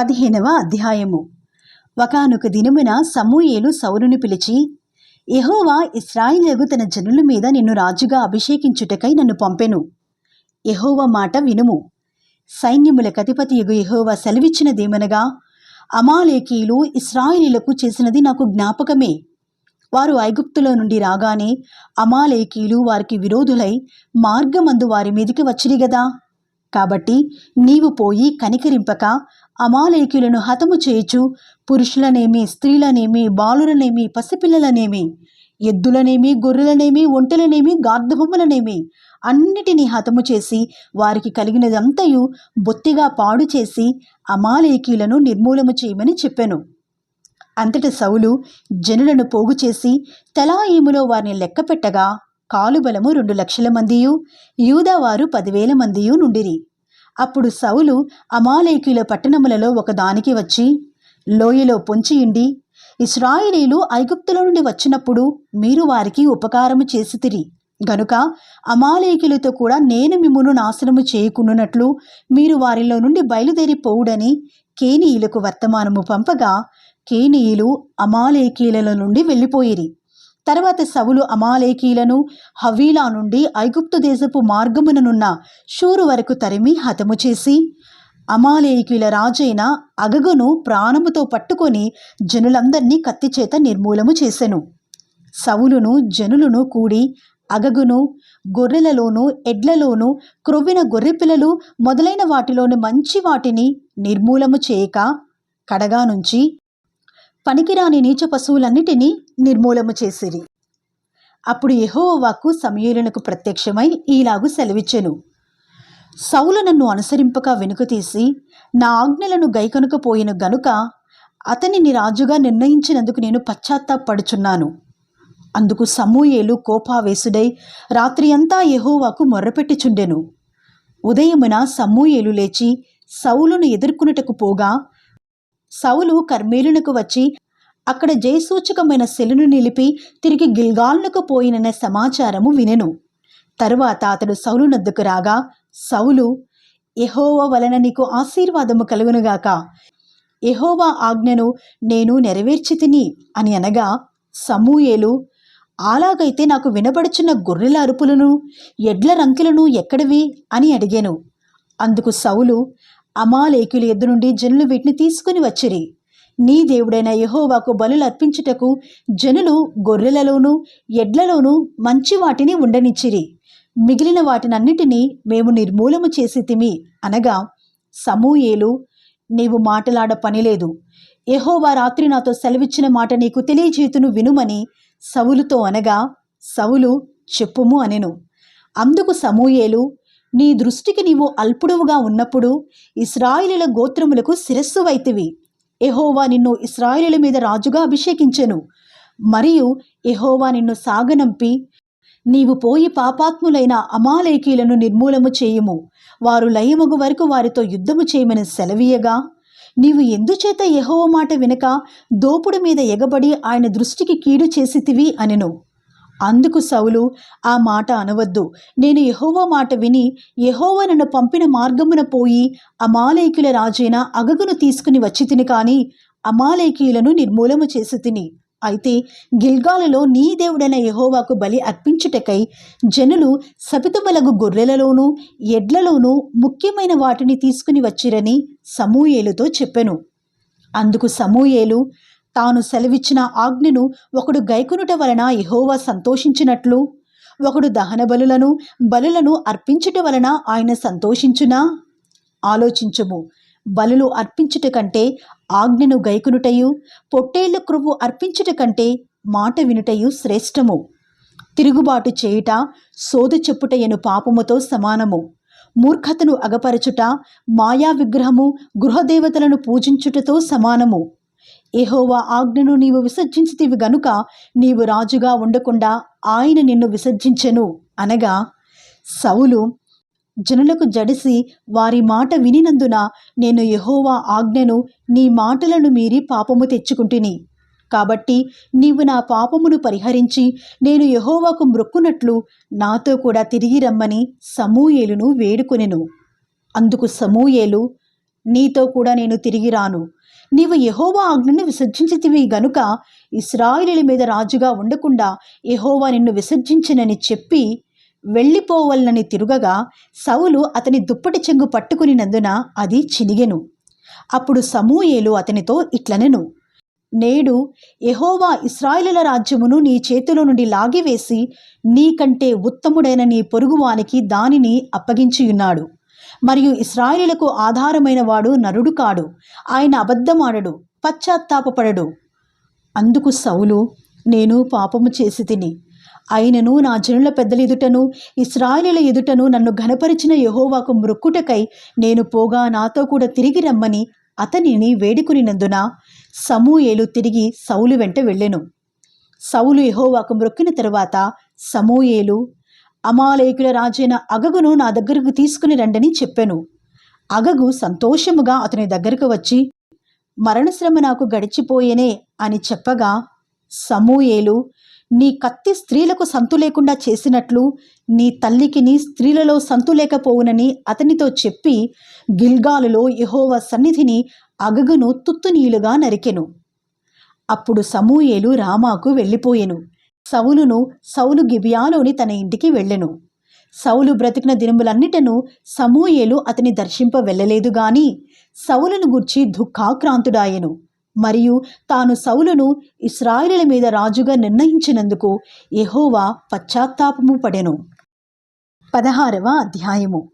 పదిహేనవ అధ్యాయము. ఒకానొక దినమున సమూయేలు సౌలుని పిలిచి యహోవా ఇస్రాయిలకు తన జనుల మీద నిన్ను రాజుగా అభిషేకించుటకై నన్ను పంపెను. యహోవ మాట వినుము. సైన్యముల కతిపతి ఎగు యెహోవా సెలవిచ్చినదేమనగా అమాలేకీలు ఇస్రాయిలీలకు చేసినది నాకు జ్ఞాపకమే. వారు ఐగుప్తులో నుండి రాగానే అమాలేకీలు వారికి విరోధులై మార్గమందు వారి మీదికి వచ్చిరి గదా. కాబట్టి నీవు పోయి కనికరింపక అమాలేకులను హతము చేయుచు పురుషులనేమి స్త్రీలనేమి బాలులనేమి పసిపిల్లలనేమి ఎద్దులనేమి గొర్రెలనేమి ఒంటెలనేమి గార్ధబొమ్మలనేమి అన్నిటినీ హతము చేసి వారికి కలిగినదంతయు బొత్తిగా పాడు చేసి అమాలేకీలను నిర్మూలము చేయమని చెప్పాను. అంతట సౌలు జనులను పోగు చేసి తలాయిములో వారిని లెక్కపెట్టగా కాలుబలము రెండు లక్షల మందియు యూదావారు పదివేల మందియు నుండిరి. అప్పుడు సౌలు అమాలేకీల పట్టణములలో ఒకదానికి వచ్చి లోయలో పొంచియుండి ఇస్రాయిలీలు ఐగుప్తుల నుండి వచ్చినప్పుడు మీరు వారికి ఉపకారము చేసితిరి. గనుక అమాలేకులతో కూడా నేను మిమ్మును నాశనము చేయకున్నట్లు మీరు వారిలో నుండి బయలుదేరిపోవుడని కేనీయులకు వర్తమానము పంపగా కేనీయులు అమాలేకీల నుండి వెళ్ళిపోయిరి. తర్వాత సవులు అమాలేకీలను హవీలా నుండి ఐగుప్తు దేశపు మార్గముననున్న షూరు వరకు తరిమి హతము చేసి అమాలేకీల రాజైన అగగును ప్రాణముతో పట్టుకొని జనులందరినీ కత్తిచేత నిర్మూలము చేసెను. సవులును జనులను కూడి అగగును గొర్రెలలోను ఎడ్లలోను క్రొవ్విన గొర్రెపిల్లలు మొదలైన వాటిలోని మంచి వాటిని నిర్మూలము చేయక కడగా నుంచి పనికిరాని నీచ పశువులన్నిటినీ నిర్మూలము చేసిరి. అప్పుడు యహోవాకు సమయలకు ప్రత్యక్షమై ఈలాగు సెలవిచ్చెను. సౌలు నన్ను అనుసరింపక వెనుక తీసి నా ఆజ్ఞలను గైకనుకపోయిన గనుక అతనిని రాజుగా నిర్ణయించినందుకు నేను పశ్చాత్తాపడుచున్నాను. అందుకు సమూయేలు కోపావేశుడై రాత్రి అంతా యహోవాకు మొర్రపెట్టిచుండెను. ఉదయమున సమూయేలు లేచి సౌలును ఎదుర్కొనుటకు పోగా సౌలు కర్మేలునకు వచ్చి అక్కడ జయసూచకమైన శిలను నిలిపి తిరిగి గిల్గాల్నకు పోయిననే సమాచారము వినెను. తరువాత అతడు సౌలు నద్దుకు రాగా సౌలు ఎహోవ వలన నీకు ఆశీర్వాదము కలుగునుగాక ఎహోవా ఆజ్ఞను నేను నెరవేర్చి తిని అని అనగా సమూయేలు అలాగైతే నాకు వినబడుచున్న గొర్రెల అరుపులను ఎడ్ల రంకెలను ఎక్కడివి? అని అడిగాను. అందుకు సౌలు అమాలేకుల ఎద్దు నుండి జనులు వీటిని తీసుకుని వచ్చిరి. నీ దేవుడైన యహోవాకు బలులు అర్పించుటకు జనులు గొర్రెలలోనూ ఎడ్లలోనూ మంచి వాటిని ఉండనిచ్చిరి. మిగిలిన వాటినన్నిటినీ మేము నిర్మూలము చేసి తిమి అనగా సమూయేలు నీవు మాటలాడ పనిలేదు యహోవా రాత్రి నాతో సెలవిచ్చిన మాట నీకు తెలియజేతును వినుమని సవులుతో అనగా సవులు చెప్పుము అనెను. అందుకు సమూయేలు నీ దృష్టికి నీవు అల్పుడువుగా ఉన్నప్పుడు ఇస్రాయిలుల గోత్రములకు శిరస్సు వైతివి. ఎహోవా నిన్ను ఇస్రాయిలుల మీద రాజుగా అభిషేకించెను. మరియు ఎహోవా నిన్ను సాగనంపి నీవు పోయి పాపాత్ములైన అమాలేకీలను నిర్మూలము చేయుము. వారు లయమగు వరకు వారితో యుద్ధము చేయమని సెలవీయగా. నీవు ఎందుచేత ఎహోవ మాట వినక దోపుడు మీద ఎగబడి ఆయన దృష్టికి కీడు చేసితివి అనెను. అందుకు సౌలు ఆ మాట అనవద్దు. నేను యెహోవా మాట విని యహోవ నన్ను పంపిన మార్గమున పోయి అమాలేకుల రాజైన అగగును తీసుకుని వచ్చి తిని కానీ అమాలేకీయులను నిర్మూలము చేసి తిని. అయితే గిల్గాలలో నీ దేవుడైన యహోవాకు బలి అర్పించుటకై జనులు సపితములగు గొర్రెలలోనూ ఎడ్లలోనూ ముఖ్యమైన వాటిని తీసుకుని వచ్చిరని సమూయేలుతో చెప్పెను. అందుకు సమూయేలు తాను సెలవిచ్చిన ఆజ్ఞను ఒకడు గైకునుట వలన ఎహోవా సంతోషించినట్లు? ఒకడు దహన బలులను బలులను అర్పించుట వలన ఆయన సంతోషించునా? ఆలోచించుము. బలులు అర్పించుట కంటే ఆజ్ఞను గైకునుటయు పొట్టేళ్ళ క్రొవ్వు అర్పించుట కంటే మాట వినుటయు శ్రేష్టము. తిరుగుబాటు చేయుట సోదు చెప్పుటయను పాపముతో సమానము. మూర్ఖతను అగపరచుట మాయా విగ్రహము గృహదేవతలను పూజించుటతో సమానము. ఎహోవా ఆజ్ఞను నీవు విసర్జించితివి గనుక నీవు రాజుగా ఉండకుండా ఆయన నిన్ను విసర్జించెను అనగా సౌలు జనులకు జడిసి వారి మాట వినినందున నేను యహోవా ఆజ్ఞను నీ మాటలను మీరి పాపము తెచ్చుకుంటుని. కాబట్టి నీవు నా పాపమును పరిహరించి నేను యహోవాకు మ్రొక్కునట్లు నాతో కూడా తిరిగి రమ్మని సమూయేలును వేడుకొనెను. అందుకు సమూయేలు నీతో కూడా నేను తిరిగి రాను. నీవు యహోవా ఆజ్ఞను విసర్జించితివి గనుక ఇస్రాయిలీల మీద రాజుగా ఉండకుండా యహోవా నిన్ను విసర్జించినని చెప్పి వెళ్ళిపోవలనని తిరుగగా సౌలు అతని దుప్పటి చెంగు పట్టుకునినందున అది చినిగెను. అప్పుడు సమూయేలు అతనితో ఇట్లనెను. నేడు ఎహోవా ఇస్రాయిలుల రాజ్యమును నీ చేతిలో నుండి లాగివేసి నీకంటే ఉత్తముడైన నీ పొరుగువానికి దానిని అప్పగించియున్నాడు. మరియు ఇస్రాయేలులకు ఆధారమైన వాడు నరుడు కాడు. ఆయన అబద్ధమాడడు పశ్చాత్తాపపడడు. అందుకు సౌలు నేను పాపము చేసి తిని అయినను నా జనుల పెద్దల ఎదుటను ఇస్రాయేలుల ఎదుటను నన్ను ఘనపరిచిన యహోవాకు మృక్కుటకై నేను పోగా నాతో కూడా తిరిగి రమ్మని అతనిని వేడుకునినందున సమూయేలు తిరిగి సౌలు వెంట వెళ్ళెను. సౌలు యహోవాకు మ్రొక్కిన తరువాత సమూయేలు అమాలేకుల రాజైన అగగును నా దగ్గరకు తీసుకుని రండని చెప్పెను. అగగు సంతోషముగా అతని దగ్గరకు వచ్చి మరణశ్రమ నాకు గడిచిపోయేనే అని చెప్పగా సమూయేలు నీ కత్తి స్త్రీలకు సంతు లేకుండా చేసినట్లు నీ తల్లికిని స్త్రీలలో సంతు లేకపోవునని అతనితో చెప్పి గిల్గాలులో యహోవ సన్నిధిని అగగును తుత్తునీలుగా నరికెను. అప్పుడు సమూయేలు రామాకు వెళ్ళిపోయెను. సౌలును సౌలు గిబియాలోని తన ఇంటికి వెళ్ళెను. సౌలు బ్రతికిన దినములన్నిటను సమూయేలు అతని దర్శింప వెళ్ళలేదు గాని సౌలును గుర్చి దుఃఖాక్రాంతుడాయెను. మరియు తాను సౌలును ఇస్రాయేలుల మీద రాజుగా నిర్ణయించినందుకు ఎహోవా పశ్చాత్తాపము పడెను. పదహారవ అధ్యాయము.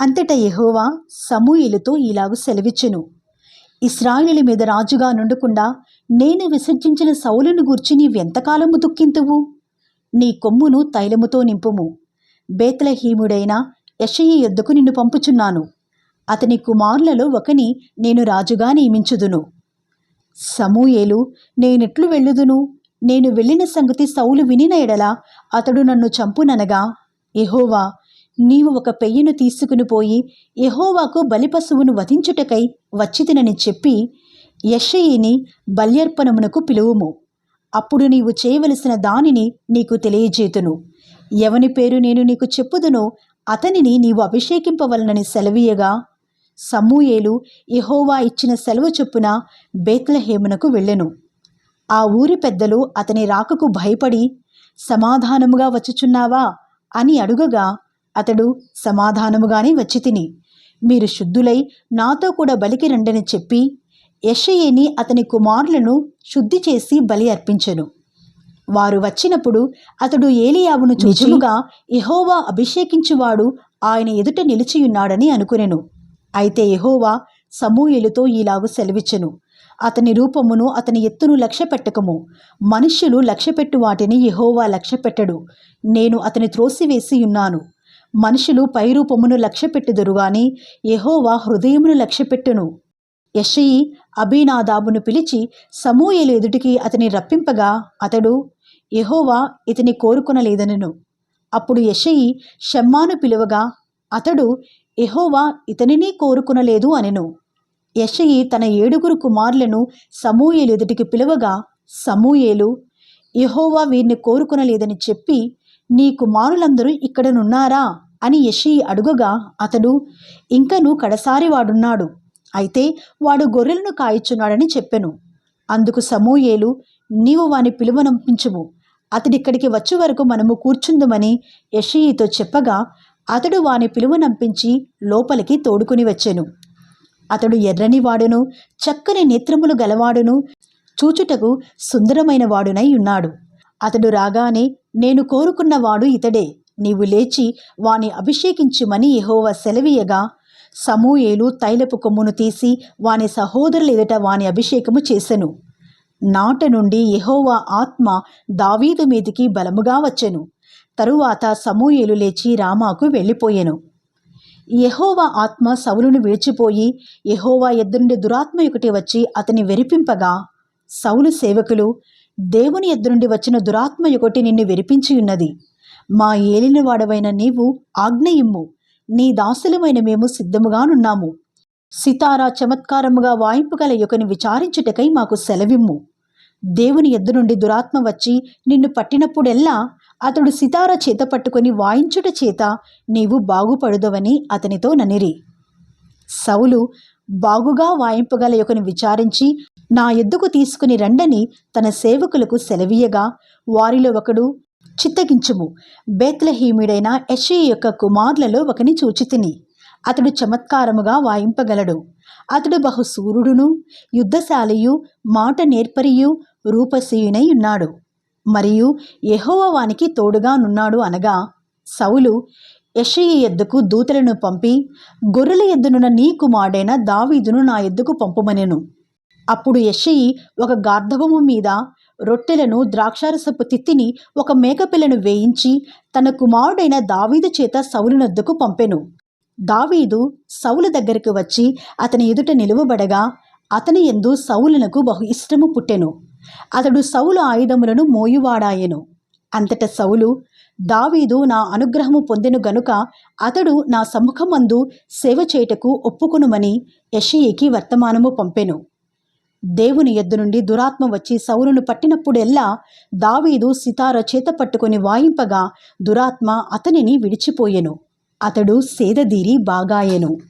అంతటా ఎహోవా సమూయేలుతో ఇలాగు సెలవిచ్చెను. ఇస్రాయేలుల మీద రాజుగా నుండకుండా నేను విసర్జించిన సౌలును గూర్చి నీవెంతకాలము దుఃఖింతువు? నీ కొమ్మును తైలముతో నింపుము. బేతలహీముడైన యషయి యొద్దకు నిన్ను పంపుచున్నాను. అతని కుమారులలో ఒకని నేను రాజుగా నియమించుదును. సమూయేలు నేనెట్లు వెళ్ళుదును? నేను వెళ్ళిన సంగతి సౌలు వినిన ఎడల అతడు నన్ను చంపుననగా ఎహోవా నీవు ఒక పెయ్యను తీసుకుని పోయి యహోవాకు బలిపశువును వధించుటకై వచ్చితినని చెప్పి యషయిని బల్యర్పణమునకు పిలువుము. అప్పుడు నీవు చేయవలసిన దానిని నీకు తెలియజేతును. ఎవని పేరు నేను నీకు చెప్పుదునో అతనిని నీవు అభిషేకింపవలనని సెలవీయగా సమూయేలు యెహోవా ఇచ్చిన సెలవు చొప్పున బేత్లహేమునకు వెళ్ళెను. ఆ ఊరి పెద్దలు అతని రాకకు భయపడి సమాధానముగా వచ్చుచున్నావా? అని అడుగగా అతడు సమాధానముగానే వచ్చి తిని మీరు శుద్ధులై నాతో కూడా బలికి రండని చెప్పి యెషయేని అతని కుమారులను శుద్ధి చేసి బలి అర్పించెను. వారు వచ్చినప్పుడు అతడు ఏలియావును చూచుముగా యెహోవా అభిషేకించువాడు ఆయన ఎదుట నిలిచియున్నాడని అనుకునెను. అయితే యెహోవా సమూయేలుతో ఈలాగు సెలవిచ్చెను. అతని రూపమును అతని ఎత్తును లక్ష్య పెట్టకము. మనుష్యులు లక్ష్యపెట్టు వాటిని యెహోవా లక్ష్యపెట్టడు నేను అతని త్రోసివేసి ఉన్నాను మనుషులు పైరూపమును లక్ష్యపెట్టుదురు గాని యహోవా హృదయమును లక్ష్యపెట్టును. యషయి అభినాదాబును పిలిచి సమూయేలు ఎదుటికి అతని రప్పింపగా అతడు యహోవా ఇతని కోరుకునలేదనను. అప్పుడు యషయి షమ్మాను పిలువగా అతడు యహోవా ఇతనిని కోరుకునలేదు అనెను. యషయి తన ఏడుగురు కుమారులను సమూయేలు ఎదుటికి పిలువగా సమూయేలు యహోవా వీరిని కోరుకునలేదని చెప్పి నీ కుమారులందరూ ఇక్కడనున్నారా? అని యషి అడుగగా అతడు ఇంకను కడసారి వాడున్నాడు అయితే వాడు గొర్రెలను కాయిచున్నాడని చెప్పెను. అందుకు సమూయేలు నీవు వాని పిలువనంపించుము అతడిక్కడికి వచ్చే వరకు మనము కూర్చుందుమని యషయితో చెప్పగా అతడు వాని పిలువనంపించి లోపలికి తోడుకుని వచ్చెను. అతడు ఎర్రని వాడును చక్కని నేత్రములు గలవాడును చూచుటకు సుందరమైన వాడునై ఉన్నాడు. అతడు రాగానే నేను కోరుకున్నవాడు ఇతడే. నీవు లేచి వాని అభిషేకించుమని యహోవ సెలవీయగా. సమూయేలు తైలపు కొమ్మును తీసి వాని సహోదరుల ఎదుట వాని అభిషేకము చేసెను. నాట నుండి యెహోవా ఆత్మ దావీదు మీదికి బలముగా వచ్చెను. తరువాత సమూయేలు లేచి రామాకు వెళ్ళిపోయెను. యహోవా ఆత్మ సౌలును విడిచిపోయి యెహోవా ఎద్దునుండి దురాత్మ ఒకటి వచ్చి అతని వెరిపింపగా సౌలు సేవకులు దేవుని ఎద్దునుండి వచ్చిన దురాత్మ ఒకటి నిన్ను విరిపించి ఉన్నది. మా ఏలినవాడవైన నీవు ఆజ్ఞయిమ్ము నీ దాసులమైన మేము సిద్ధముగానున్నాము సితారా చమత్కారముగా వాయింపుగల యొకని విచారించుటకై మాకు సెలవిమ్ము. దేవుని ఎద్దు నుండి దురాత్మ వచ్చి నిన్ను పట్టినప్పుడెల్లా అతడు సితార చేత పట్టుకొని వాయించుట చేత నీవు బాగుపడుదవని అతనితో ననిరి. సౌలు బాగుగా వాయింపగల యొకను విచారించి నా ఎద్దుకు తీసుకుని రండని తన సేవకులకు సెలవీయగా వారిలో ఒకడు చిత్తగించుము. బేత్లహీముడైన యషీ యొక్క కుమారులలో ఒకని చూచితిని. అతడు చమత్కారముగా వాయింపగలడు. అతడు బహుసూరుడును యుద్ధశాలియు మాట నేర్పరియు రూపశీయునై ఉన్నాడు. మరియు యెహోవా వానికి తోడుగా నున్నాడు అనగా సౌలు యెషయి ఎద్దుకు దూతలను పంపి గొర్రెల ఎద్దునున్న నీ కుమారుడైన దావీదును నా ఎద్దుకు పంపుమనెను. అప్పుడు యెషయి ఒక గార్ధవము మీద రొట్టెలను ద్రాక్షారసపు తిత్తిని ఒక మేకపిల్లను వేయించి తన కుమారుడైన దావీదు చేత సౌలునొద్దకు పంపెను. దావీదు సౌలు దగ్గరికి వచ్చి అతని ఎదుట నిలువబడగా అతని ఎందు సౌలునకు బహు ఇష్టము పుట్టెను. అతడు సౌలు ఆయుధములను మోయువాడాయెను. అంతట సౌలు దావీదు నా అనుగ్రహము పొందెను గనుక అతడు నా సముఖమందు సేవ చేయుటకు ఒప్పుకొనుమని యెషయికి వర్తమానము పంపెను. దేవుని ఎద్దు నుండి దురాత్మ వచ్చి సౌలును పట్టినప్పుడెల్లా దావీదు సితార చేత పట్టుకొని వాయింపగా దురాత్మ అతనిని విడిచిపోయెను. అతడు సేదదీరి బాగాయెను.